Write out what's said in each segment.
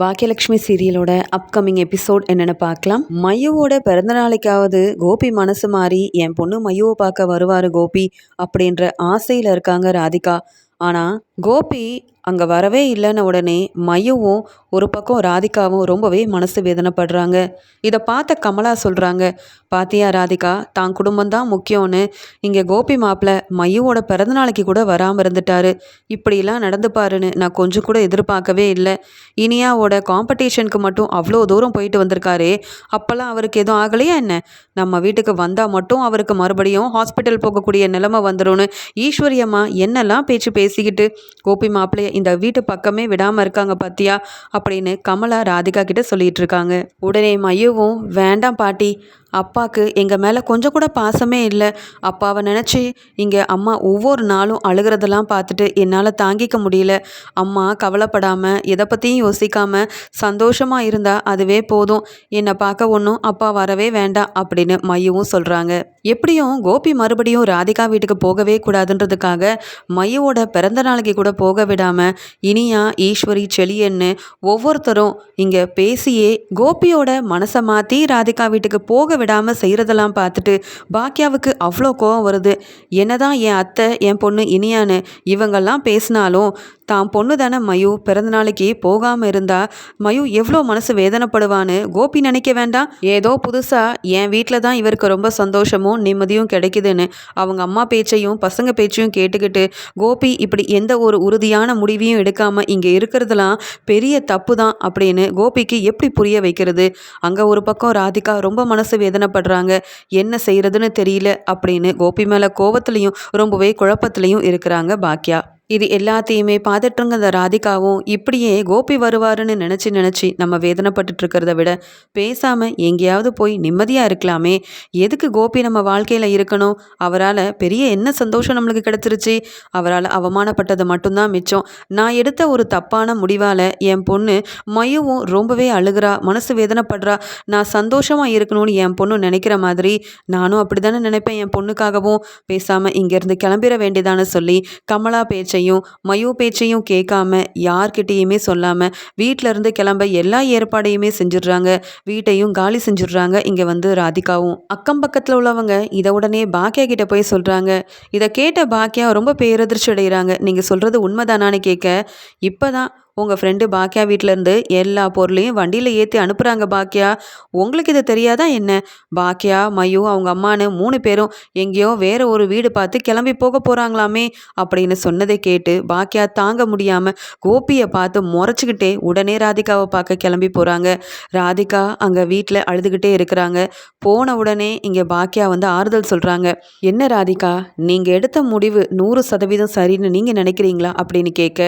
Baakiyalakshmi சீரியலோட upcoming episode என்னென்னு பார்க்கலாம். மையுவோட பிறந்த நாளைக்காவது கோபி மனசு மாறி என் பொண்ணு மையுவை பார்க்க வருவார் கோபி அப்படின்ற ஆசையில் இருக்காங்க ராதிகா. ஆனால் கோபி அங்கே வரவே இல்லைன்ன உடனே மையுவும் ஒரு பக்கம் ராதிகாவும் ரொம்பவே மனசு வேதனைப்படுறாங்க. இதை பார்த்த கமலா சொல்கிறாங்க பாத்தியா ராதிகா தான் குடும்பம் தான் முக்கியம்னு. இங்கே கோபி மாப்பிள்ள மையுவோட பிறந்தநாளைக்கு கூட வராமல் இருந்துட்டாரு. இப்படிலாம் நடந்து பாருன்னு நான் கொஞ்சம் கூட எதிர்பார்க்கவே இல்லை. இனியாவோட காம்படிஷனுக்கு மட்டும் அவ்வளோ தூரம் போயிட்டு வந்திருக்காரே அப்போல்லாம் அவருக்கு எதுவும் ஆகலையா என்ன? நம்ம வீட்டுக்கு வந்தால் மட்டும் அவருக்கு மறுபடியும் ஹாஸ்பிட்டல் போகக்கூடிய நிலைமை வந்துடும்னு ஈஸ்வரியம்மா என்னெல்லாம் பேச்சு பேசிக்கிட்டு கோபி மாப்பிள்ளைய இந்த வீட்டு பக்கமே விடாமல் இருக்காங்க பாத்தியா? அப்படின்னு கமலா ராதிகா கிட்ட சொல்லிட்டு இருக்காங்க. உடனே மயுவும் வேண்டாம் பாட்டி அப்பாவுக்கு எங்கள் மேலே கொஞ்சம் கூட பாசமே இல்லை. அப்பாவை நினச்சி இங்கே அம்மா ஒவ்வொரு நாளும் அழுகிறதெல்லாம் பார்த்துட்டு என்னால் தாங்கிக்க முடியல. அம்மா கவலைப்படாமல் எதை பற்றியும் யோசிக்காமல் சந்தோஷமாக இருந்தால் அதுவே போதும். என்னை பார்க்க ஒன்றும் அப்பா வரவே வேண்டாம் அப்படின்னு மையவும் சொல்கிறாங்க எப்படியும் கோபி மறுபடியும் ராதிகா வீட்டுக்கு போகவே கூடாதுன்றதுக்காக மையோட பிறந்த நாளைக்கு கூட போக விடாமல் இனியா ஈஸ்வரி செளியன்னு ஒவ்வொருத்தரும் இங்கே பேசியே கோபியோட மனசை மாற்றி ராதிகா வீட்டுக்கு போக விடாமல் செய்கிறதெல்லாம் பார்த்துட்டு பாக்கியாவுக்கு அவ்வளோ கோவம் வருது. என்னதான் என் அத்தை என் பொண்ணு இனியான்னு இவங்கெல்லாம் பேசினாலும் தான் பொண்ணு தானே மயு? பிறந்த நாளைக்கு போகாமல் இருந்தா மயு எவ்வளோ மனசு வேதனைப்படுவான்னு கோபி நினைக்க வேண்டாம். ஏதோ புதுசாக என் வீட்டில் தான் இவருக்கு ரொம்ப சந்தோஷமும் நிம்மதியும் கிடைக்குதுன்னு அவங்க அம்மா பேச்சையும் பசங்க பேச்சையும் கேட்டுக்கிட்டு கோபி இப்படி எந்த ஒரு உறுதியான முடிவையும் எடுக்காமல் இங்கே இருக்கிறதுலாம் பெரிய தப்பு தான் அப்படின்னு கோபிக்கு எப்படி புரிய வைக்கிறது? அங்கே ஒரு பக்கம் ராதிகா ரொம்ப மனசு வேதனைப்படுறாங்க. என்ன செய்கிறதுன்னு தெரியல அப்படின்னு கோபி மேலே கோபத்துலேயும் ரொம்பவே குழப்பத்துலேயும் இருக்கிறாங்க பாக்யா. இது எல்லாத்தையுமே பார்த்துட்ருங்க அந்த ராதிகாவும் இப்படியே கோபி வருவாருன்னு நினச்சி நினச்சி நம்ம வேதனைப்பட்டுட்டு இருக்கிறத விட பேசாமல் எங்கேயாவது போய் நிம்மதியாக இருக்கலாமே. எதுக்கு கோபி நம்ம வாழ்க்கையில் இருக்கணும்? அவரால் பெரிய என்ன சந்தோஷம் நம்மளுக்கு கிடச்சிருச்சு? அவரால் அவமானப்பட்டது மட்டும்தான் மிச்சம். நான் எடுத்த ஒரு தப்பான முடிவால் என் பொண்ணு மையவும் ரொம்பவே அழுகிறா மனசு வேதனைப்படுறா. நான் சந்தோஷமாக இருக்கணும்னு என் பொண்ணு நினைக்கிற மாதிரி நானும் அப்படி தானே நினைப்பேன் என் பொண்ணுக்காகவும். பேசாமல் இங்கேருந்து கிளம்பிட வேண்டியதான சொல்லி கமலா பேச்சு பேச்சையும் மயோ பேச்சையும் கேட்காம யார்கிட்டேயுமே சொல்லாமல் வீட்டில இருந்து கிளம்ப எல்லா ஏற்பாடையுமே செஞ்சிடுறாங்க. வீட்டையும் காலி செஞ்சிடுறாங்க இங்கே வந்து ராதிகாவும். அக்கம் பக்கத்தில் உள்ளவங்க இதை உடனே பாக்கியா கிட்ட போய் சொல்கிறாங்க இதை கேட்ட பாக்கியா ரொம்ப பேரதிர்ச்சி அடைகிறாங்க நீங்கள் சொல்கிறது உண்மைதானான்னு கேட்க இப்போ தான் உங்கள் ஃப்ரெண்டு பாக்கியா வீட்டிலேருந்து எல்லா பொருளையும் வண்டியில் ஏற்றி அனுப்புகிறாங்க பாக்கியா உங்களுக்கு இது தெரியாதா என்ன? பாக்கியா மயு அவங்க அம்மானு மூணு பேரும் எங்கேயோ வேற ஒரு வீடு பார்த்து கிளம்பி போக போகிறாங்களாமே அப்படின்னு சொன்னதை கேட்டு பாக்கியா தாங்க முடியாமல் கோபியை பார்த்து முறைச்சிக்கிட்டே உடனே ராதிகாவை பார்க்க கிளம்பி போகிறாங்க ராதிகா அங்கே வீட்டில் அழுதுகிட்டே இருக்கிறாங்க. போன உடனே இங்கே பாக்கியா வந்து ஆறுதல் சொல்கிறாங்க என்ன ராதிகா நீங்கள் எடுத்த முடிவு நூறு சதவீதம் சரின்னு நீங்கள் நினைக்கிறீங்களா? அப்படின்னு கேட்க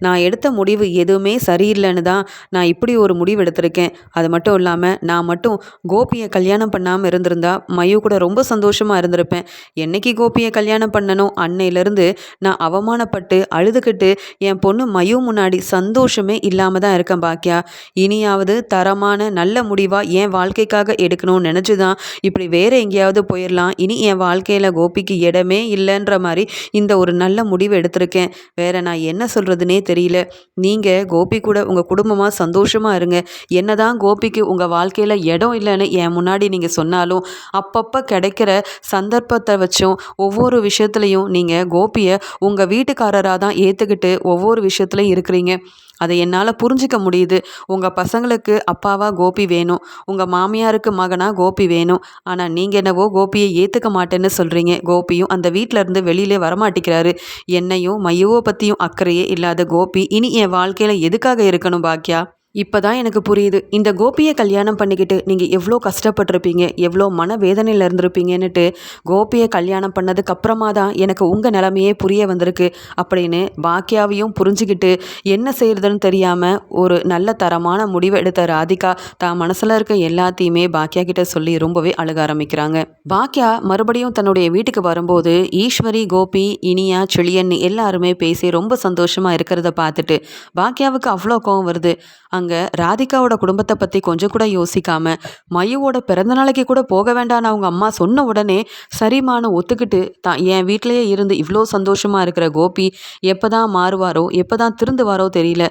நான் எடுத்த முடிவு எதுவுமே சரியில்லைன்னு தான் நான் இப்படி ஒரு முடிவு எடுத்திருக்கேன். அது மட்டும் இல்லாமல் நான் மட்டும் கோபியை கல்யாணம் பண்ணாமல் இருந்திருந்தா மயு கூட ரொம்ப சந்தோஷமாக இருந்திருப்பேன். என்னைக்கு கோபியை கல்யாணம் பண்ணணும் அன்னையிலேருந்து நான் அவமானப்பட்டு அழுதுகிட்டு என் பொண்ணு மயு முன்னாடி சந்தோஷமே இல்லாமல் தான் இருக்கேன் பாக்கியா இனியாவது தரமான நல்ல முடிவாக என் வாழ்க்கைக்காக எடுக்கணும்னு நினச்சி தான் இப்படி வேறு எங்கேயாவது போயிடலாம் இனி என் வாழ்க்கையில் கோபிக்கு இடமே இல்லைன்ற மாதிரி இந்த ஒரு நல்ல முடிவு எடுத்திருக்கேன். வேற நான் என்ன சொல்கிறதுனே தெரியல. நீ நீங்கள் கோபி கூட உங்கள் குடும்பமாக சந்தோஷமாக இருங்க. என்னதான் கோபிக்கு உங்கள் வாழ்க்கையில் இடம் இல்லைன்னு என் முன்னாடி நீங்கள் சொன்னாலும் அப்பப்போ கிடைக்கிற சந்தர்ப்பத்தை வச்சும் ஒவ்வொரு விஷயத்துலையும் நீங்கள் கோபியை உங்கள் வீட்டுக்காரராக தான் ஏற்றுக்கிட்டு ஒவ்வொரு விஷயத்துலையும் இருக்கிறீங்க. அதை என்னால் புரிஞ்சிக்க முடியுது. உங்கள் பசங்களுக்கு அப்பாவா கோபி வேணும். உங்கள் மாமியாருக்கு மகனாக கோபி வேணும். ஆனால் நீங்கள் என்னவோ கோபியை ஏற்றுக்க மாட்டேன்னு சொல்கிறீங்க கோபியும் அந்த வீட்டிலேருந்து வெளியிலே வரமாட்டேங்கிறாரு. என்னையும் மையவோ பற்றியும் அக்கறையே இல்லாத கோபி இனி என் வாழ்க்கையில் எதுக்காக இருக்கணும் பாக்கியா இப்போ தான் எனக்கு புரியுது. இந்த கோபியை கல்யாணம் பண்ணிக்கிட்டு நீங்கள் எவ்வளோ கஷ்டப்பட்டிருப்பீங்க எவ்வளோ மன வேதனையில் இருந்திருப்பீங்கன்னுட்டு கோபியை கல்யாணம் பண்ணதுக்கப்புறமா தான் எனக்கு உங்கள் நிலமையே புரிய வந்திருக்கு. அப்படின்னு பாக்கியாவையும் புரிஞ்சுக்கிட்டு என்ன செய்கிறதுன்னு தெரியாமல் ஒரு நல்ல தரமான முடிவை எடுத்த ராதிகா தான் மனசில் இருக்க எல்லாத்தையுமே பாக்கியா கிட்ட சொல்லி ரொம்பவே அழுக ஆரம்பிக்கிறாங்க. பாக்கியா மறுபடியும் தன்னுடைய வீட்டுக்கு வரும்போது ஈஸ்வரி கோபி இனியா செழியன் எல்லாருமே பேசி ரொம்ப சந்தோஷமாக இருக்கிறத பார்த்துட்டு பாக்கியாவுக்கு அவ்வளோ கோவம் வருது. அங்கே அங்கே ராதிகாவோட குடும்பத்தை பற்றி கொஞ்சம் கூட யோசிக்காம மயுவோட பிறந்த நாளைக்கு கூட போக வேண்டான்னு அவங்க அம்மா சொன்ன உடனே சரிமானு ஒத்துக்கிட்டு தான் என் வீட்டிலேயே இருந்து இவ்வளோ சந்தோஷமாக இருக்கிற கோபி எப்போ தான் மாறுவாரோ எப்போ தான் திருந்துவாரோ தெரியல.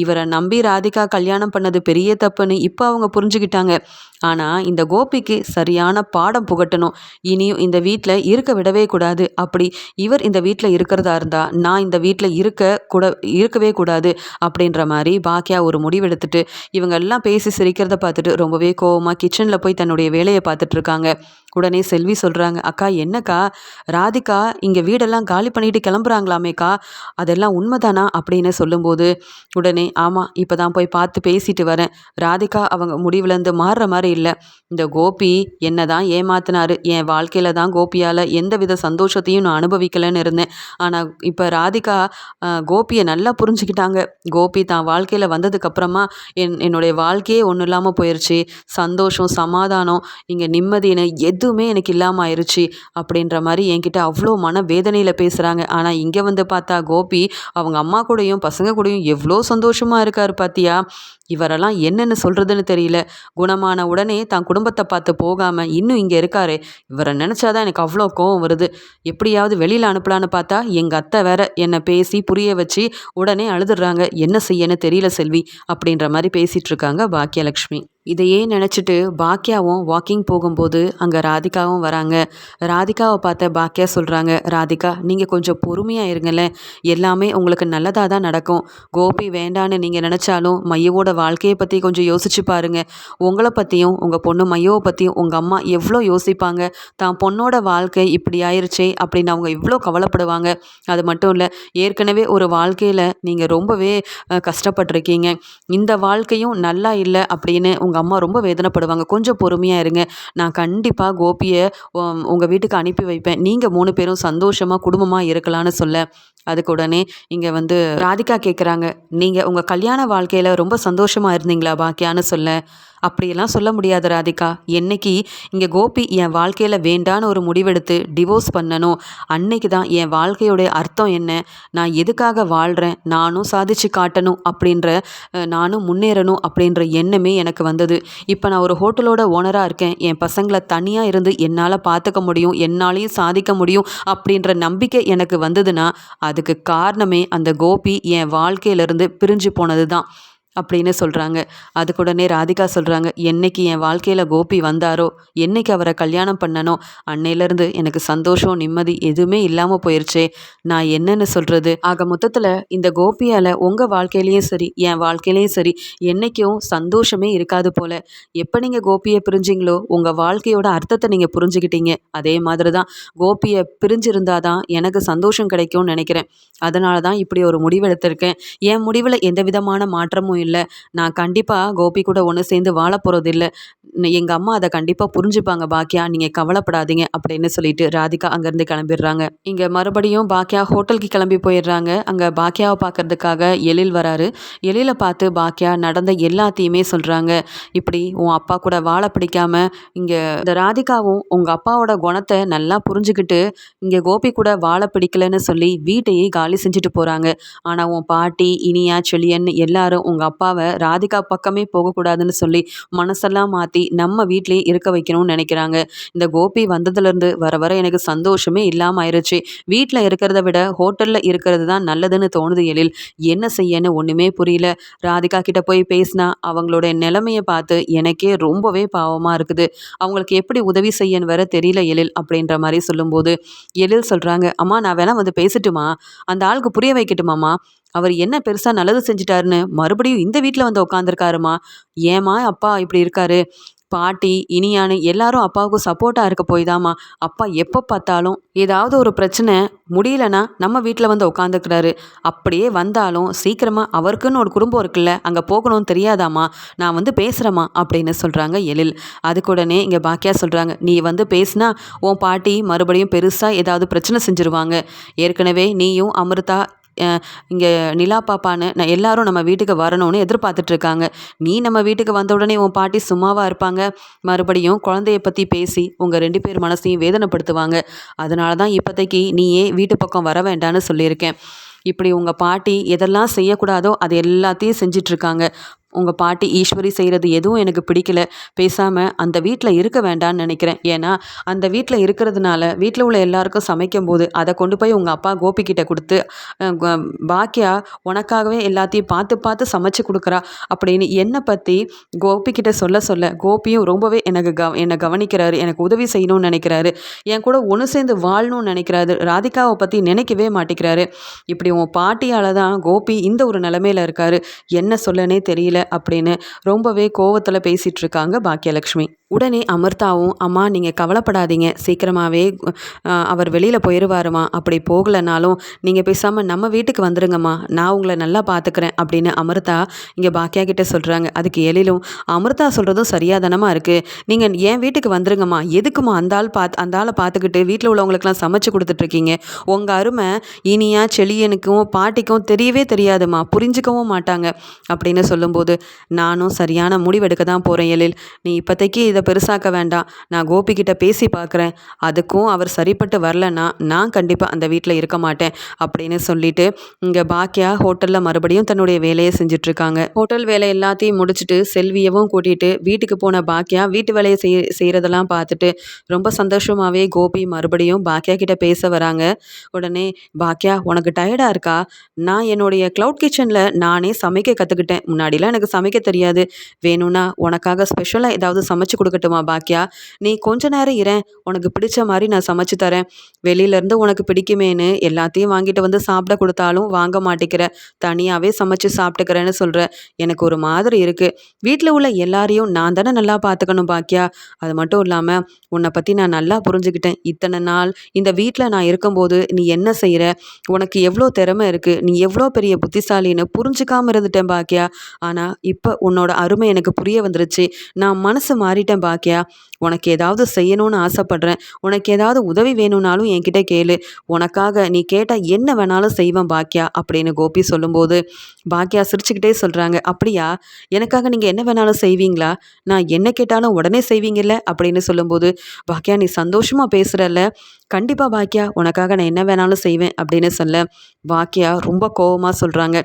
இவரை நம்பி ராதிகா கல்யாணம் பண்ணது பெரிய தப்புன்னு இப்போ அவங்க புரிஞ்சுக்கிட்டாங்க. ஆனால் இந்த கோபிக்கு சரியான பாடம் புகட்டணும். இனியும் இந்த வீட்டில் இருக்க விடவே கூடாது. அப்படி இவர் இந்த வீட்டில் இருக்கிறதா இருந்தால் நான் இந்த வீட்டில் இருக்க கூட இருக்கவே கூடாது அப்படின்ற மாதிரி பாக்கியா ஒரு முடிவெடுத்துட்டு இவங்க எல்லாம் பேசி சிரிக்கிறத பார்த்துட்டு ரொம்பவே கோவமாக கிச்சனில் போய் தன்னுடைய வேலையை பார்த்துட்டு இருக்காங்க. உடனே செல்வி சொல்கிறாங்க அக்கா என்னக்கா? ராதிகா இங்கே வீடெல்லாம் காலி பண்ணிட்டு கிளம்புறாங்களாமேக்கா? அதெல்லாம் உண்மைதானா? அப்படின்னு சொல்லும்போது உடனே ஆமாம் இப்போ தான் போய் பார்த்து பேசிட்டு வரேன். ராதிகா அவங்க முடிவுலேருந்து மாறுற மாதிரி இல்லை. இந்த கோபி என்ன தான் ஏமாத்தினாரு. என் வாழ்க்கையில் தான் கோபியால் எந்த வித சந்தோஷத்தையும் நான் அனுபவிக்கலைன்னு இருந்தேன். ஆனால் இப்போ ராதிகா கோபியை நல்லா புரிஞ்சுக்கிட்டாங்க. கோபி தான் வாழ்க்கையில் வந்ததுக்கப்புறமா என் என்னுடைய வாழ்க்கையே ஒன்றும் இல்லாமல் போயிடுச்சு சந்தோஷம் சமாதானம் இங்கே நிம்மதின்னு எதுவுமே எனக்கு இல்லாமல் ஆயிடுச்சு அப்படின்ற மாதிரி என்கிட்ட அவ்வளோ மன வேதனையில் பேசுகிறாங்க ஆனால் இங்கே வந்து பார்த்தா கோபி அவங்க அம்மா கூடயும் பசங்க கூடயும் எவ்வளோ சந்தோஷமாக இருக்கார் பார்த்தியா இவரெல்லாம் என்னென்னு சொல்கிறதுன்னு தெரியல. குணமான உடனே தான் குடும்பத்தை பார்த்து போகாமல் இன்னும் இங்கே இருக்காரு. இவரை நினச்சாதான் எனக்கு அவ்வளோ கோவம் வருது. எப்படியாவது வெளியில் அனுப்பலான்னு பார்த்தா எங்கள் அத்தை வேற என்னை பேசி புரிய வச்சு உடனே அழுதுடுறாங்க என்ன செய்யன்னு தெரியல செல்வி அப்படின்ற மாதிரி பேசிகிட்ருக்காங்க பாக்கியலக்ஷ்மி இதையே நினச்சிட்டு பாக்கியாவும் வாக்கிங் போகும்போது அங்கே ராதிகாவும் வராங்க. ராதிகாவை பார்த்த பாக்கியா சொல்கிறாங்க ராதிகா நீங்கள் கொஞ்சம் பொறுமையாக இருங்களேன். எல்லாமே உங்களுக்கு நல்லதாக தான் நடக்கும். கோபி வேண்டான்னு நீங்கள் நினச்சாலும் மையவோட வாழ்க்கையை பற்றி கொஞ்சம் யோசிச்சு பாருங்கள் உங்களை பற்றியும் உங்கள் பொண்ணு மையோவை பற்றியும் உங்கள் அம்மா எவ்வளோ யோசிப்பாங்க? தான் பொண்ணோட வாழ்க்கை இப்படி ஆயிடுச்சே அப்படின்னு அவங்க இவ்வளோ கவலைப்படுவாங்க. அது மட்டும் இல்லை ஏற்கனவே ஒரு வாழ்க்கையில் நீங்கள் ரொம்பவே கஷ்டப்பட்டிருக்கீங்க. இந்த வாழ்க்கையும் நல்லா இல்லை அப்படின்னு உங்கள் அம்மா ரொம்ப வேதனைப்படுவாங்க. கொஞ்சம் பொறுமையாக இருங்க. நான் கண்டிப்பாக கோபியை உங்கள் வீட்டுக்கு அனுப்பி வைப்பேன். நீங்கள் மூணு பேரும் சந்தோஷமாக குடும்பமாக இருக்கலான்னு சொல்ல. அதுக்கு உடனே இங்கே வந்து ராதிகா கேட்குறாங்க நீங்கள் உங்கள் கல்யாண வாழ்க்கையில் ரொம்ப சந்தோஷமாக இருந்தீங்களா பாக்கியான்னு சொல்ல. அப்படியெல்லாம் சொல்ல முடியாது ராதிகா. என்னைக்கு இங்கே கோபி என் வாழ்க்கையில் வேண்டான்னு ஒரு முடிவெடுத்து டிவோர்ஸ் பண்ணணும் அன்னைக்கு தான் என் வாழ்க்கையோடைய அர்த்தம் என்ன? நான் எதுக்காக வாழ்கிறேன் நானும் சாதிச்சு காட்டணும் அப்படின்ற நானும் முன்னேறணும் அப்படின்ற எண்ணமே எனக்கு வந்தது. இப்போ நான் ஒரு ஹோட்டலோட ஓனராக இருக்கேன். என் பசங்களை தனியாக இருந்து என்னால் பார்த்துக்க முடியும் என்னாலையும் சாதிக்க முடியும் அப்படின்ற நம்பிக்கை எனக்கு வந்ததுன்னா அதுக்கு காரணமே அந்த கோபி என் வாழ்க்கையிலேருந்து பிரிஞ்சு போனது தான் அப்படின்னு சொல்கிறாங்க அதுக்குடனே ராதிகா சொல்கிறாங்க என்னைக்கு என் வாழ்க்கையில் கோபி வந்தாரோ என்னைக்கு அவரை கல்யாணம் பண்ணனோ அன்னையிலேருந்து எனக்கு சந்தோஷம் நிம்மதி எதுவுமே இல்லாமல் போயிடுச்சே நான் என்னென்னு சொல்கிறது ஆக மொத்தத்தில் இந்த கோபியால் உங்கள் வாழ்க்கையிலையும் சரி என் வாழ்க்கையிலையும் சரி என்றைக்கும் சந்தோஷமே இருக்காது போல். எப்போ நீங்கள் கோபியை பிரிஞ்சிங்களோ உங்கள் வாழ்க்கையோட அர்த்தத்தை நீங்கள் புரிஞ்சுக்கிட்டீங்க. அதே மாதிரி தான் கோபியை பிரிஞ்சிருந்தால் தான் எனக்கு சந்தோஷம் கிடைக்கும்னு நினைக்கிறேன். அதனால தான் இப்படி ஒரு முடிவெடுத்திருக்கேன். என் முடிவில் எந்த விதமான மாற்றமும் இல்லை. இல்லை. நான் கண்டிப்பாக கோபி கூட ஒன்று சேர்ந்து வாழ போகிறது இல்லை. எங்கள் அம்மா அதை கண்டிப்பாக புரிஞ்சுப்பாங்க பாக்கியா நீங்கள் கவலைப்படாதீங்க அப்படின்னு சொல்லிட்டு ராதிகா அங்கேருந்து கிளம்பிடுறாங்க. இங்கே மறுபடியும் பாக்கியா ஹோட்டலுக்கு கிளம்பி போயிடுறாங்க. அங்கே பாக்கியாவை பார்க்கறதுக்காக எழில் வராரு. எழில பார்த்து பாக்கியா நடந்த எல்லாத்தையுமே சொல்கிறாங்க இப்படி உன் அப்பா கூட வாழ பிடிக்காம இங்கே இந்த ராதிகாவும் உங்கள் அப்பாவோட குணத்தை நல்லா புரிஞ்சுக்கிட்டு இங்கே கோபி கூட வாழ பிடிக்கலன்னு சொல்லி வீட்டையே காலி செஞ்சுட்டு போகிறாங்க ஆனால் உன் பாட்டி இனியா செழியன் எல்லாரும் உங்கள் அப்பாவை ராதிகா பக்கமே போகக்கூடாதுன்னு சொல்லி மனசெல்லாம் மாற்றி நம்ம வீட்லேயே இருக்க வைக்கணும்னு நினைக்கிறாங்க. இந்த கோபி வந்ததுலேருந்து வர வர எனக்கு சந்தோஷமே இல்லாமல் ஆயிடுச்சு வீட்டில் இருக்கிறத விட ஹோட்டலில் இருக்கிறது தான் நல்லதுன்னு தோணுது எழில். என்ன செய்யன்னு ஒன்றுமே புரியல. ராதிகா கிட்ட போய் பேசினா அவங்களோட நிலைமையை பார்த்து எனக்கே ரொம்பவே பாவமாக இருக்குது. அவங்களுக்கு எப்படி உதவி செய்யன்னு வேற தெரியல எழில் அப்படின்ற மாதிரி சொல்லும்போது எழில் சொல்கிறாங்க அம்மா நான் வேணால் வந்து பேசட்டுமா? அந்த ஆளுக்கு புரிய வைக்கட்டுமாம்மா? அவர் என்ன பெருசாக நல்லது செஞ்சிட்டாருன்னு மறுபடியும் இந்த வீட்டில் வந்து உட்காந்துருக்காருமா ஏமா அப்பா இப்படி இருக்காரு? பாட்டி இனியானு எல்லாரும் அப்பாவுக்கு சப்போர்ட்டாக இருக்க போய் தாம்மா அப்பா எப்போ பார்த்தாலும் ஏதாவது ஒரு பிரச்சனை முடியலன்னா நம்ம வீட்டில் வந்து உட்காந்துக்கிறாரு அப்படியே வந்தாலும் சீக்கிரமாக அவருக்குன்னு ஒரு குடும்பம் இருக்குல்ல அங்கே போகணும்னு தெரியாதாம்மா. நான் வந்து பேசுகிறேம்மா அப்படின்னு சொல்கிறாங்க எழில். அதுக்குடனே இங்கே பாக்கியா சொல்கிறாங்க நீ வந்து பேசினா உன் பாட்டி மறுபடியும் பெருசாக ஏதாவது பிரச்சனை செஞ்சுருவாங்க. ஏற்கனவே நீயும் அமிர்தா இங்கே நிலா பாப்பான்னு நான் எல்லாரும் நம்ம வீட்டுக்கு வரணும்னு எதிர்பார்த்துட்ருக்காங்க. நீ நம்ம வீட்டுக்கு வந்த உடனே உன் பாட்டி சும்மாவாக இருப்பாங்க. மறுபடியும் குழந்தைய பற்றி பேசி உங்கள் ரெண்டு பேர் மனசையும் வேதனைப்படுத்துவாங்க. அதனால தான் இப்போதைக்கு நீயே வீட்டு பக்கம் வர வேண்டான்னு சொல்லியிருக்கேன். இப்படி உங்கள் பாட்டி எதெல்லாம் செய்யக்கூடாதோ அது எல்லாத்தையும் செஞ்சிட்ருக்காங்க. உங்கள் பாட்டி ஈஸ்வரி செய்கிறது எதுவும் எனக்கு பிடிக்கல. பேசாமல் அந்த வீட்டில் இருக்க வேண்டாம்னு நினைக்கிறேன். ஏன்னா அந்த வீட்டில் இருக்கிறதுனால வீட்டில் உள்ள எல்லாருக்கும் சமைக்கும் போது அதை கொண்டு போய் உங்கள் அப்பா கோபிக்கிட்ட கொடுத்து பாக்கியா உனக்காகவே எல்லாத்தையும் பார்த்து பார்த்து சமைச்சு கொடுக்குறா அப்படின்னு என்னை பற்றி கோபிக்கிட்ட சொல்ல சொல்ல கோபியும் ரொம்பவே எனக்கு கவ என்னை கவனிக்கிறாரு எனக்கு உதவி செய்யணும்னு நினைக்கிறாரு. என் கூட ஒன்று சேர்ந்து வாழணும்னு நினைக்கிறாரு. ராதிகாவை பற்றி நினைக்கவே மாட்டேங்கிறாரு இப்படி உன் பாட்டியால் தான் கோபி இந்த ஒரு நிலமையில இருக்காரு. என்ன சொல்லனே தெரியல. அப்படின்னு ரொம்பவே கோவத்தில் பேசிட்டு இருக்காங்க பாக்கியலட்சுமி. உடனே அமிர்தாவும் அம்மா நீங்கள் கவலைப்படாதீங்க. சீக்கிரமாகவே அவர் வெளியில் போயிடுவாருமா அப்படி போகலைனாலும் நீங்கள் பேசாமல் நம்ம வீட்டுக்கு வந்துடுங்கம்மா நான் உங்களை நல்லா பார்த்துக்கிறேன் அப்படின்னு அமிர்தா இங்கே பாக்கியா கிட்டே சொல்கிறாங்க அதுக்கு எழிலும் அமிர்தா சொல்கிறதும் சரியாக இருக்குது நீங்கள் என் வீட்டுக்கு வந்துடுங்கம்மா எதுக்குமா அந்த ஆள் பார்த்து அந்த ஆளை பார்த்துக்கிட்டு வீட்டில் உள்ளவங்களுக்குலாம் சமைச்சு கொடுத்துட்ருக்கீங்க? உங்கள் அருமை இனியா செளியனுக்கும் பாட்டிக்கும் தெரியவே தெரியாதுமா புரிஞ்சுக்கவும் மாட்டாங்க. அப்படின்னு சொல்லும்போது நானும் சரியான முடிவெடுக்க தான் போகிறேன் எழில். நீ இப்போதைக்கு இதை பெருசாக்க வேண்டாம். நான் கோபிக்கிட்ட பேசி பார்க்குறேன். அதுக்கும் அவர் சரிப்பட்டு வரலன்னா நான் கண்டிப்பாக அந்த வீட்டில் இருக்க மாட்டேன் அப்படின்னு சொல்லிட்டு இங்கே பாக்கியா ஹோட்டலில் மறுபடியும் தன்னுடைய வேலையை செஞ்சுட்ருக்காங்க. ஹோட்டல் வேலை எல்லாத்தையும் முடிச்சுட்டு செல்வியவும் கூட்டிகிட்டு வீட்டுக்கு போன பாக்கியா வீட்டு வேலையை செய் செய்கிறதெல்லாம் பார்த்துட்டு ரொம்ப சந்தோஷமாகவே கோபி மறுபடியும் பாக்கியா கிட்ட பேச வராங்க. உடனே பாக்கியா உனக்கு டயர்டாக இருக்கா? நான் என்னுடைய க்ளவுட் கிச்சனில் நானே சமைக்க கற்றுக்கிட்டேன் முன்னாடிலாம் எனக்கு சமைக்க தெரியாது. வேணும்னா உனக்காக ஸ்பெஷலாக ஏதாவது சமைச்சு கொடுக்கட்டுமா பாக்கியா நீ கொஞ்ச நேரம் இரேன் உனக்கு பிடிச்ச மாதிரி நான் சமைச்சு தரேன். வெளியிலேருந்து உனக்கு பிடிக்குமேன்னு எல்லாத்தையும் வாங்கிட்டு வந்து சாப்பிட கொடுத்தாலும் வாங்க மாட்டேங்கிற. தனியாகவே சமைச்சு சாப்பிட்டுக்கிறேன்னு சொல்கிற எனக்கு ஒரு மாதிரி இருக்குது வீட்டில் உள்ள எல்லாரையும் நான் தானே நல்லா பார்த்துக்கணும் பாக்கியா அது மட்டும் இல்லாமல் உன்னை பற்றி நான் நல்லா புரிஞ்சுக்கிட்டேன். இத்தனை நாள் இந்த வீட்டில் நான் இருக்கும்போது நீ என்ன செய்கிற உனக்கு எவ்வளோ திறமை இருக்குது நீ எவ்வளோ பெரிய புத்திசாலின்னு புரிஞ்சுக்காமல் இருந்துட்டேன் பாக்கியா ஆனால் இப்போ உன்னோட அருமை எனக்கு புரிய வந்துருச்சு. நான் மனசு மாறிட்டேன் பாக்கியா. உனக்கு ஏதாவது செய்யணும்னு ஆசைப்பட்றேன். உனக்கு ஏதாவது உதவி வேணும்னாலும் என்கிட்ட கேளு. உனக்காக நீ கேட்டால் என்ன வேணாலும் செய்வேன் பாக்கியா அப்படின்னு கோபி சொல்லும்போது பாக்கியா சிரிச்சுக்கிட்டே சொல்கிறாங்க அப்படியா? எனக்காக நீங்கள் என்ன வேணாலும் செய்வீங்களா? நான் என்ன கேட்டாலும் உடனே செய்வீங்கல்ல? அப்படின்னு சொல்லும்போது பாக்கியா நீ சந்தோஷமாக பேசுகிறல்ல கண்டிப்பாக பாக்கியா உனக்காக நான் என்ன வேணாலும் செய்வேன் அப்படின்னு சொல்ல பாக்கியா ரொம்ப கோவமாக சொல்கிறாங்க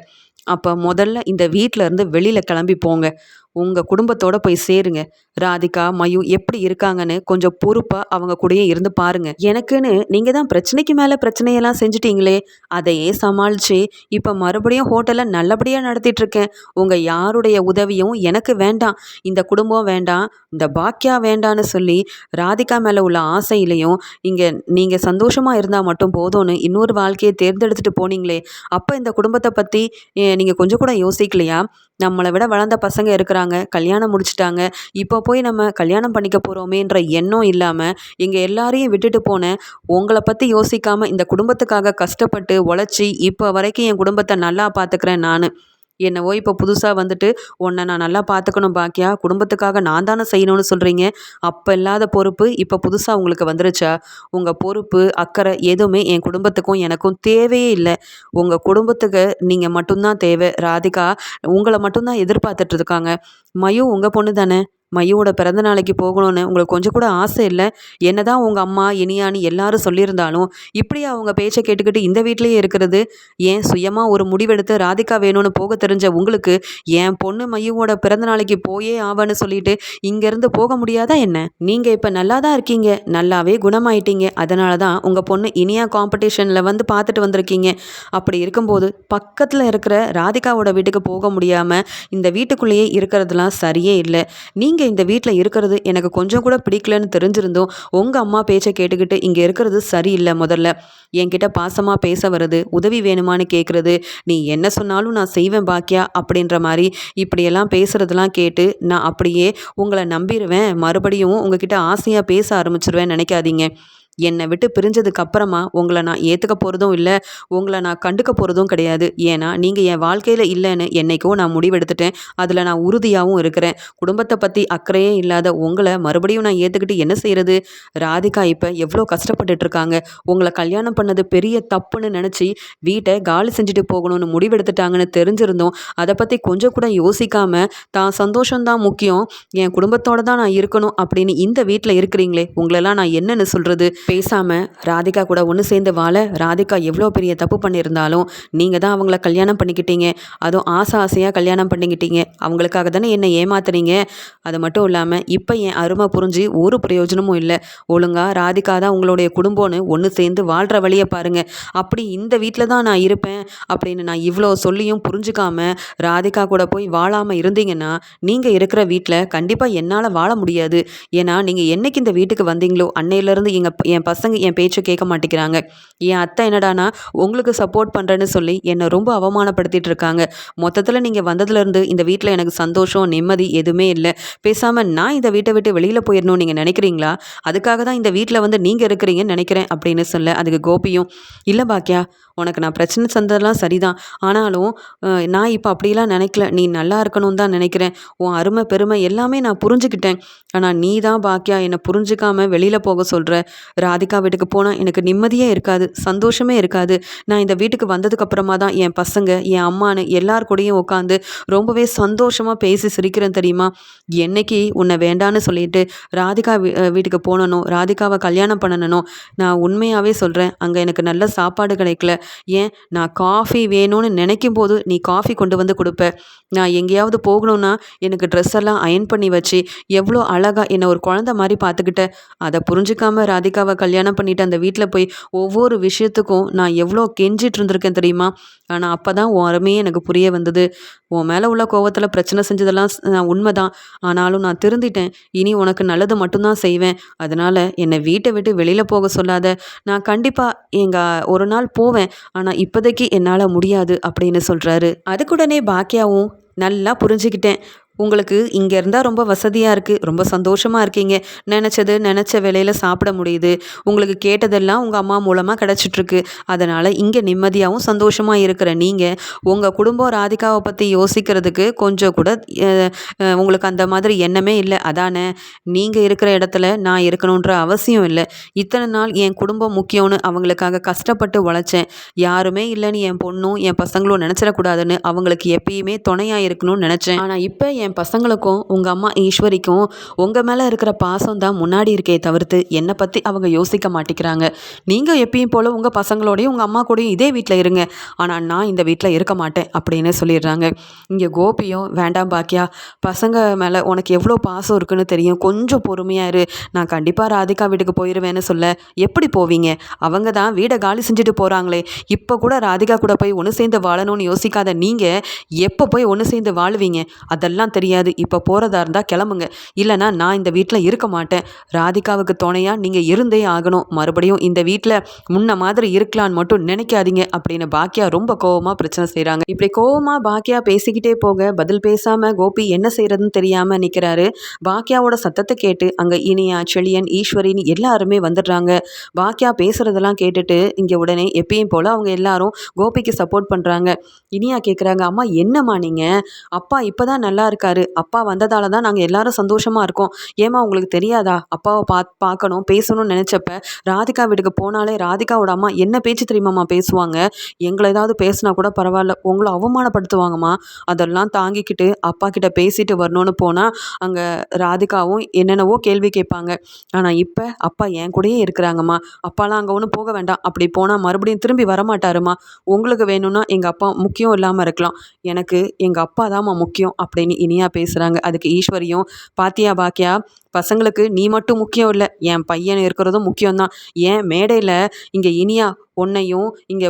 அப்போ முதல்ல இந்த வீட்டிலேருந்து இருந்து வெளியில் கிளம்பி போங்க. உங்கள் குடும்பத்தோட போய் சேருங்க. ராதிகா மயு எப்படி இருக்காங்கன்னு கொஞ்சம் பொறுப்பாக அவங்க கூடயே இருந்து பாருங்க. எனக்குன்னு நீங்கள் தான் பிரச்சனைக்கு மேலே பிரச்சனையெல்லாம் செஞ்சிட்டீங்களே அதையே சமாளித்து இப்போ மறுபடியும் ஹோட்டலை நல்லபடியாக நடத்திட்டு இருக்கேன் உங்கள் யாருடைய உதவியும் எனக்கு வேண்டாம். இந்த குடும்பம் வேண்டாம் இந்த பாக்கியா வேண்டான்னு சொல்லி ராதிகா மேலே உள்ள ஆசையிலையும் இங்கே நீங்கள் சந்தோஷமாக இருந்தால் மட்டும் போதும்னு இன்னொரு வாழ்க்கையை தேர்ந்தெடுத்துட்டு போனீங்களே அப்போ இந்த குடும்பத்தை பற்றி நீங்கள் கொஞ்சம் கூட யோசிக்கலையா? நம்மளை விட வளர்ந்த பசங்க இருக்கிறாங்க கல்யாணம் முடிச்சிட்டாங்க இப்போ போய் நம்ம கல்யாணம் பண்ணிக்க போகிறோமேன்ற எண்ணம் இல்லாமல் இங்கே எல்லாரையும் விட்டுட்டு போனேன் உங்களை பற்றி யோசிக்காமல் இந்த குடும்பத்துக்காக கஷ்டப்பட்டு உழைச்சி இப்போ வரைக்கும் என் குடும்பத்தை நல்லா பார்த்துக்கிறேன் நான். என்னவோ இப்போ புதுசாக வந்துட்டு உன்னை நான் நல்லா பார்த்துக்கணும் பாக்கியா? குடும்பத்துக்காக நான் தானே செய்யணும்னு சொல்கிறீங்க அப்போ இல்லாத பொறுப்பு இப்போ புதுசாக உங்களுக்கு வந்துருச்சா? உங்கள் பொறுப்பு அக்கறை எதுவுமே என் குடும்பத்துக்கும் எனக்கும் தேவையே இல்லை. உங்கள் குடும்பத்துக்கு நீங்கள் மட்டும்தான் தேவை. ராதிகா உங்களை மட்டும்தான் எதிர்பார்த்துட்டு இருக்காங்க. மயு உங்கள் பொண்ணு தானே? மையோட பிறந்த நாளைக்கு போகணும்னு உங்களுக்கு கொஞ்சம் கூட ஆசை இல்லை. என்னதான் உங்கள் அம்மா இனியான்னு எல்லாரும் சொல்லியிருந்தாலும் இப்படி அவங்க பேச்சை கேட்டுக்கிட்டு இந்த வீட்லேயே இருக்கிறது? ஏன் சுயமாக ஒரு முடிவெடுத்து ராதிகா வேணும்னு போக தெரிஞ்ச உங்களுக்கு என் பொண்ணு மையோட பிறந்த நாளைக்கு போயே ஆவான்னு சொல்லிட்டு இங்கேருந்து போக முடியாதா என்ன? நீங்கள் இப்போ நல்லா தான் இருக்கீங்க. நல்லாவே குணமாயிட்டீங்க. அதனால தான் உங்கள் பொண்ணு இனியா காம்படிஷனில் வந்து பார்த்துட்டு வந்திருக்கீங்க. அப்படி இருக்கும்போது பக்கத்தில் இருக்கிற ராதிகாவோட வீட்டுக்கு போக முடியாமல் இந்த வீட்டுக்குள்ளேயே இருக்கிறதுலாம் சரியே இல்லை. நீங்கள் இந்த வீட்டில் இருக்கிறது எனக்கு கொஞ்சம் கூட பிடிக்கலன்னு தெரிஞ்சிருந்தோம் உங்கள் அம்மா பேச்சை கேட்டுக்கிட்டு இங்கே இருக்கிறது சரியில்லை முதல்ல. என்கிட்ட பாசமாக பேச வருது உதவி வேணுமான்னு கேட்குறது நீ என்ன சொன்னாலும் நான் செய்வேன் பாக்கியா அப்படின்ற மாதிரி இப்படியெல்லாம் பேசுகிறதெல்லாம் கேட்டு நான் அப்படியே உங்களை நம்பிடுவேன் மறுபடியும் உங்ககிட்ட ஆசையாக பேச ஆரம்பிச்சிருவேன் நினைக்காதீங்க. என்னை விட்டு பிரிஞ்சதுக்கு அப்புறமா உங்களை நான் ஏற்றுக்க போகிறதும் இல்லை உங்களை நான் கண்டுக்க போகிறதும் கிடையாது. ஏன்னா நீங்கள் என் வாழ்க்கையில் இல்லைன்னு என்னைக்கோ நான் முடிவெடுத்துட்டேன். அதில் நான் உறுதியாகவும் இருக்கிறேன். குடும்பத்தை பற்றி அக்கறையே இல்லாத உங்களை மறுபடியும் நான் ஏற்றுக்கிட்டு என்ன செய்கிறது ராதிகா இப்போ எவ்வளோ கஷ்டப்பட்டுட்டு இருக்காங்க. உங்களை கல்யாணம் பண்ணது பெரிய தப்புன்னு நினச்சி வீட்டை காலி செஞ்சுட்டு போகணும்னு முடிவெடுத்துட்டாங்கன்னு தெரிஞ்சிருந்தோம். அதை பற்றி கொஞ்சம் கூட யோசிக்காமல் தான் சந்தோஷம்தான் முக்கியம். என் குடும்பத்தோடு தான் நான் இருக்கணும் அப்படின்னு இந்த வீட்டில் இருக்கிறீங்களே உங்களெல்லாம் நான் என்னென்னு சொல்கிறது பேசாமல் ராதிகா கூட ஒன்று சேர்ந்து வாழ ராதிகா எவ்வளோ பெரிய தப்பு பண்ணியிருந்தாலும் நீங்கள் தான் அவங்கள கல்யாணம் பண்ணிக்கிட்டீங்க. அதுவும் ஆசை ஆசையாக கல்யாணம் பண்ணிக்கிட்டீங்க. அவங்களுக்காக தானே என்னை ஏமாத்துறீங்க. அது மட்டும் இல்லாமல் இப்போ என் அருமை புரிஞ்சு ஒரு பிரயோஜனமும் இல்லை. ஒழுங்காக ராதிகா தான் உங்களுடைய குடும்பம்னு ஒன்று சேர்ந்து வாழ்கிற வழியை பாருங்கள் அப்படி இந்த வீட்டில் தான் நான் இருப்பேன் அப்படின்னு நான் இவ்வளோ சொல்லியும் புரிஞ்சுக்காம ராதிகா கூட போய் வாழாமல் இருந்தீங்கன்னா நீங்கள் இருக்கிற வீட்டில் கண்டிப்பாக என்னால் வாழ முடியாது. ஏன்னா நீங்கள் என்னைக்கு இந்த வீட்டுக்கு வந்தீங்களோ அன்னையிலேருந்து எங்கள் என் பசங்க என் பேச்சை கேட்க மாட்டேங்கிறாங்க. என் அத்தை என்னடானா உங்களுக்கு சப்போர்ட் பண்ணுறேன்னு சொல்லி என்னை ரொம்ப அவமானப்படுத்திட்டு இருக்காங்க. மொத்தத்தில் நீங்கள் வந்ததுலேருந்து இந்த வீட்டில் எனக்கு சந்தோஷம் நிம்மதி எதுவுமே இல்லை. பேசாமல் நான் இந்த வீட்டை விட்டு வெளியில் போயிடணும் நீங்கள் நினைக்கிறீங்களா? அதுக்காக தான் இந்த வீட்டில் வந்து நீங்கள் இருக்கிறீங்கன்னு நினைக்கிறேன் அப்படின்னு சொல்ல அதுக்கு கோபியும் இல்லை பாக்கியா உனக்கு நான் பிரச்சனை சந்ததெல்லாம் சரிதான். ஆனாலும் நான் இப்போ அப்படிலாம் நினைக்கல. நீ நல்லா இருக்கணும்னு தான் நினைக்கிறேன். உன் அருமை பெருமை எல்லாமே நான் புரிஞ்சுக்கிட்டேன். ஆனால் நீ தான் பாக்கியா? என்னை புரிஞ்சுக்காம வெளியில் போக சொல்கிற ராதிகா வீட்டுக்கு போனால் எனக்கு நிம்மதியே இருக்காது சந்தோஷமே இருக்காது. நான் இந்த வீட்டுக்கு வந்ததுக்கப்புறமா தான் என் பசங்க என் அம்மானு எல்லார் கூடயும் உட்காந்து ரொம்பவே சந்தோஷமாக பேசி சிரிக்கிறேன் தெரியுமா? என்னைக்கு உன்னை வேண்டான்னு சொல்லிட்டு ராதிகா வீட்டுக்கு போனணும் ராதிகாவை கல்யாணம் பண்ணணும் நான் உண்மையாகவே சொல்கிறேன் அங்கே எனக்கு நல்ல சாப்பாடு கிடைக்கல. ஏன்? நான் காஃபி வேணும்னு நினைக்கும் போது நீ காஃபி கொண்டு வந்து கொடுப்ப. நான் எங்கேயாவது போகணுன்னா எனக்கு ட்ரெஸ் எல்லாம் அயன் பண்ணி வச்சு எவ்வளோ அழகாக என்னை ஒரு குழந்த மாதிரி பார்த்துக்கிட்ட அதை புரிஞ்சுக்காம ராதிகாவை கல்யாணம் பண்ணிட்டு அந்த வீட்டில் போய் ஒவ்வொரு விஷயத்துக்கும் நான் எவ்வளோ கெஞ்சிட்டு இருந்திருக்கேன் தெரியுமா? ஆனால் அப்போ தான் உன் அருமையே எனக்கு புரிய வந்தது. உன் மேலே உள்ள கோவத்தில் பிரச்சனை செஞ்சதெல்லாம் நான் உண்மைதான். ஆனாலும் நான் திருந்திட்டேன். இனி உனக்கு நல்லது மட்டும்தான் செய்வேன். அதனால் என்னை வீட்டை விட்டு வெளியில் போக சொல்லாத. நான் கண்டிப்பாக எங்கள் ஒரு நாள் போவேன். ஆனால் இப்போதைக்கு என்னால் முடியாது அப்படின்னு சொல்கிறாரு அதுக்குடனே பாக்கியாவும் நல்லா புரிஞ்சுக்கிட்டேன். உங்களுக்கு இங்கே இருந்தால் ரொம்ப வசதியாக இருக்குது ரொம்ப சந்தோஷமாக இருக்கீங்க. நினச்சது நினச்ச வேலையில் சாப்பிட முடியுது. உங்களுக்கு கேட்டதெல்லாம் உங்கள் அம்மா மூலமாக கிடச்சிட்ருக்கு. அதனால் இங்கே நிம்மதியாகவும் சந்தோஷமாக இருக்கிற நீங்கள் உங்கள் குடும்பம் ராதிகாவை பற்றி யோசிக்கிறதுக்கு கொஞ்சம் கூட உங்களுக்கு அந்த மாதிரி எண்ணமே இல்லை. அதானே? நீங்கள் இருக்கிற இடத்துல நான் இருக்கணுன்ற அவசியம் இல்லை. இத்தனை நாள் என் குடும்பம் முக்கியம்னு அவங்களுக்காக கஷ்டப்பட்டு உழைச்சேன். யாருமே இல்லைன்னு என் பொண்ணும் என் பசங்களும் நினச்சிடக்கூடாதுன்னு அவங்களுக்கு எப்பயுமே துணையாக இருக்கணும்னு நினச்சேன். ஆனால் இப்போ என் பசங்களுக்கும் உங்கள் அம்மா ஈஸ்வரிக்கும் உங்கள் மேலே இருக்கிற பாசம் தான் முன்னாடி இருக்கே தவிர்த்து என்னை பற்றி அவங்க யோசிக்க மாட்டேங்கிறாங்க நீங்கள் எப்பயும் போல் உங்கள் பசங்களோடையும் உங்கள் அம்மா கூடயும் இதே வீட்டில் இருங்க. ஆனால் நான் இந்த வீட்டில் இருக்க மாட்டேன் அப்படின்னு சொல்லிடுறாங்க. இங்கே கோபியும் வேண்டாம் பாக்கியா பசங்க மேலே உனக்கு எவ்வளோ பாசம் இருக்குன்னு தெரியும். கொஞ்சம் பொறுமையாக இரு. நான் கண்டிப்பாக ராதிகா வீட்டுக்கு போயிடுவேன்னு சொல்ல. எப்படி போவீங்க? அவங்க தான் வீடை காலி செஞ்சுட்டு போகிறாங்களே இப்போ கூட ராதிகா கூட போய் ஒன்று சேர்ந்து வாழணும்னு யோசிக்காத நீங்கள் எப்போ போய் ஒன்று சேர்ந்து வாழுவீங்க? அதெல்லாம் தெரியாது. இப்போ போகிறதா இருந்தால் கிளம்புங்க. இல்லைனா நான் இந்த வீட்டில் இருக்க மாட்டேன். ராதிகாவுக்கு துணையாக நீங்கள் இருந்தே ஆகணும். மறுபடியும் இந்த வீட்டில் முன்ன மாதிரி இருக்கலான்னு மட்டும் நினைக்காதீங்க அப்படின்னு பாக்கியா ரொம்ப கோவமாக பிரச்சனை செய்கிறாங்க இப்படி கோவமாக பாக்கியா பேசிக்கிட்டே போக பதில் பேசாமல் கோபி என்ன செய்கிறதுன்னு தெரியாமல் நிற்கிறாரு பாக்கியாவோட சத்தத்தை கேட்டு அங்கே இனியா செழியன் ஈஸ்வரின்னு எல்லாருமே வந்துடுறாங்க. பாக்கியா பேசுகிறதெல்லாம் கேட்டுட்டு இங்கே உடனே எப்பயும் போல் அவங்க எல்லாரும் கோபிக்கு சப்போர்ட் பண்ணுறாங்க இனியா கேட்குறாங்க அம்மா என்னம்மா நீங்கள் அப்பா இப்போ தான் நல்லா இருக்கு இருக்காரு. அப்பா வந்ததால தான் நாங்கள் எல்லாரும் சந்தோஷமாக இருக்கோம். ஏமா உங்களுக்கு தெரியாதா? அப்பாவை பா பார்க்கணும் பேசணும்னு நினச்சப்ப ராதிகா வீட்டுக்கு போனாலே ராதிகாவோட அம்மா என்ன பேச்சு தெரியுமாம்மா பேசுவாங்க? எங்களை ஏதாவது பேசினா கூட பரவாயில்ல. உங்களை அவமானப்படுத்துவாங்கம்மா. அதெல்லாம் தாங்கிக்கிட்டு அப்பா கிட்ட பேசிட்டு வரணும்னு போனால் அங்கே ராதிகாவும் என்னென்னவோ கேள்வி கேட்பாங்க. ஆனால் இப்போ அப்பா என் கூடயே இருக்கிறாங்கம்மா. அப்பாலாம் அங்கே ஒன்றும் போக வேண்டாம். அப்படி போனால் மறுபடியும் திரும்பி வரமாட்டாருமா உங்களுக்கு வேணும்னா எங்கள் அப்பா முக்கியம் இல்லாமல் இருக்கலாம். எனக்கு எங்கள் அப்பா தான்மா முக்கியம் அப்படின்னு இனி தனியாக பேசுகிறாங்க அதுக்கு ஈஸ்வரியும் பாத்தியா பாக்கியா பசங்களுக்கு நீ மட்டும் முக்கியம் இல்லை. என் பையன் இருக்கிறதும் முக்கியம்தான். ஏன் மேடையில் இங்கே இனியா உன்னையும் இங்கே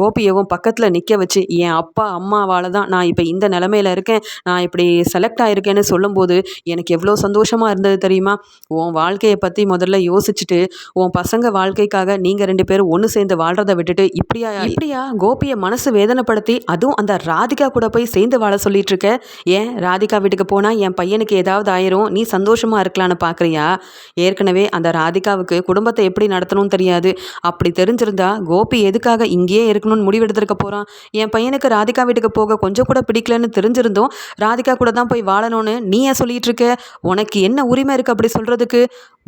கோபியவும் பக்கத்தில் நிற்க வச்சு என் அப்பா அம்மாவால் தான் நான் இப்போ இந்த நிலமையில இருக்கேன். நான் இப்படி செலக்ட் ஆகிருக்கேன்னு சொல்லும்போது எனக்கு எவ்வளோ சந்தோஷமாக இருந்தது தெரியுமா? உன் வாழ்க்கையை பற்றி முதல்ல யோசிச்சுட்டு உன் பசங்க வாழ்க்கைக்காக நீங்கள் ரெண்டு பேரும் ஒன்று சேர்ந்து வாழ்கிறத விட்டுட்டு இப்படியா இப்படியா கோபியை மனசு வேதனைப்படுத்தி அதுவும் அந்த ராதிகா கூட போய் சேர்ந்து வாழ சொல்லிட்டு இருக்க? ஏன் ராதிகா வீட்டுக்கு போனால் என் பையனுக்கு ஏதாவது ஆயிரும்? நீ சந்தோஷமாக இருக்கலான்னு பார்க்குறியா ஏற்கனவே அந்த ராதிகாவுக்கு குடும்பத்தை எப்படி நடத்தணும்னு தெரியாது. அப்படி தெரிஞ்சிருந்த கோபி எதுக்காக இங்கேயே இருக்கணும்னு முடிவெடுத்திருக்க போகிறான் என் பையனுக்கு ராதிகா வீட்டுக்கு போக கொஞ்சம் கூட பிடிக்கலன்னு தெரிஞ்சிருந்தோம் ராதிகா கூட தான் போய் வாழணும்னு நீ ஏன் சொல்லிட்டு இருக்க? உனக்கு என்ன உரிமை இருக்குது அப்படி சொல்கிறதுக்கு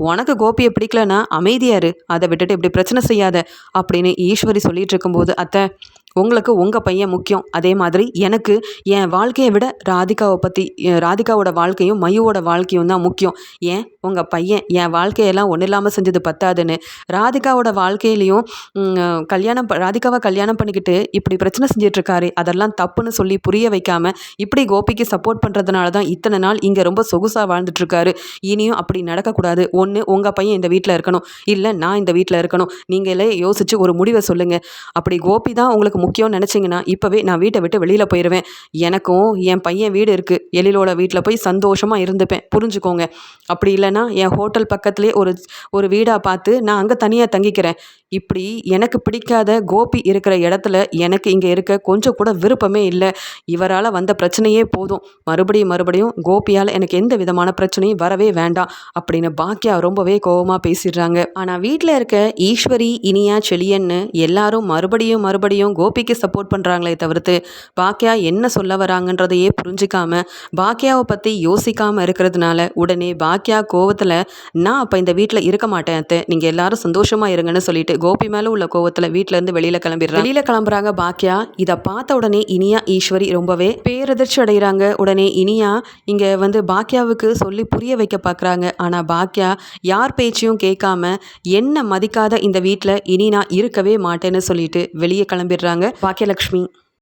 உனக்கு கோபியை பிடிக்கலன்னா அமைதியாரு அதை விட்டுட்டு இப்படி பிரச்சனை செய்யாத அப்படின்னு ஈஸ்வரி சொல்லிட்டு இருக்கும்போது அத்தை உங்களுக்கு உங்கள் பையன் முக்கியம். அதே மாதிரி எனக்கு என் வாழ்க்கையை விட ராதிகாவை பற்றி ராதிகாவோட வாழ்க்கையும் மயுவோட வாழ்க்கையும் தான் முக்கியம். ஏன்? உங்கள் பையன் என் வாழ்க்கையெல்லாம் ஒன்றும் இல்லாமல் செஞ்சது பத்தாதுன்னு. ராதிகாவோட வாழ்க்கையிலையும் கல்யாணம் ப- ராதிகாவை கல்யாணம் பண்ணிக்கிட்டு இப்படி பிரச்சனை செஞ்சிட்ருக்காரு அதெல்லாம் தப்புன்னு சொல்லி புரிய வைக்காமல் இப்படி கோபிக்கு சப்போர்ட் பண்ணுறதுனால தான் இத்தனை நாள் இங்கே ரொம்ப சொகுசாக வாழ்ந்துட்டுருக்காரு இனியும் அப்படி நடக்கக்கூடாது. ஒன்று உங்கள் பையன் இந்த வீட்டில் இருக்கணும். இல்லை நான் இந்த வீட்டில் இருக்கணும். நீங்களே யோசித்து ஒரு முடிவை சொல்லுங்கள் அப்படி கோபி தான் உங்களுக்கு முக்கியம்னு நினச்சிங்கன்னா இப்போவே நான் வீட்டை விட்டு வெளியில் போயிடுவேன் எனக்கும் என் பையன் வீடு இருக்குது எழிலோட வீட்டில் போய் சந்தோஷமாக இருந்துப்பேன். புரிஞ்சுக்கோங்க. அப்படி இல்லைன்னா என் ஹோட்டல் பக்கத்துலேயே ஒரு ஒரு வீடாக பார்த்து நான் அங்கே தனியாக தங்கிக்கிறேன். இப்படி எனக்கு பிடிக்காத கோபி இருக்கிற இடத்துல எனக்கு இங்கே இருக்க கொஞ்சம் கூட விருப்பமே இல்லை. இவரால் வந்த பிரச்சனையே போதும். மறுபடியும் மறுபடியும் கோபியால் எனக்கு எந்த விதமான பிரச்சனையும் வரவே வேண்டாம். அப்படின்னு பாக்கியா ரொம்பவே கோவமாக பேசிடுறாங்க. ஆனால் வீட்டில் இருக்க ஈஸ்வரி இனியா செழியன்னு எல்லாரும் மறுபடியும் மறுபடியும் கோபிக்கு சப்போர்ட் பண்ணுறாங்களே தவிர்த்து பாக்கியா என்ன சொல்ல வராங்கன்றதையே புரிஞ்சிக்காமல் பாக்கியாவை பற்றி யோசிக்காமல் இருக்கிறதுனால உடனே பாக்கியா கோவத்தில் நான் அப்போ இந்த வீட்டில் இருக்க மாட்டேன் அத்தை. நீங்கள் எல்லாரும் சந்தோஷமாக இருங்கன்னு சொல்லிட்டு கோபி மேலே உள்ள கோவத்தில் வீட்டிலேருந்து வெளியில் கிளம்பிடுறாங்க. வெளியில் கிளம்புறாங்க பாக்கியா இதை பார்த்த உடனே இனியா ஈஸ்வரி ரொம்பவே பேரதிர்ச்சி அடைகிறாங்க உடனே இனியா இங்கே வந்து பாக்கியாவுக்கு சொல்லி புரிய வைக்க பார்க்குறாங்க ஆனால் பாக்கியா யார் பேச்சையும் கேட்காம என்ன மதிக்காத இந்த வீட்டில் இனி நான் இருக்கவே மாட்டேன்னு சொல்லிட்டு வெளியே கிளம்பிடுறாங்க. பாக்கியலக்ஷ்மி.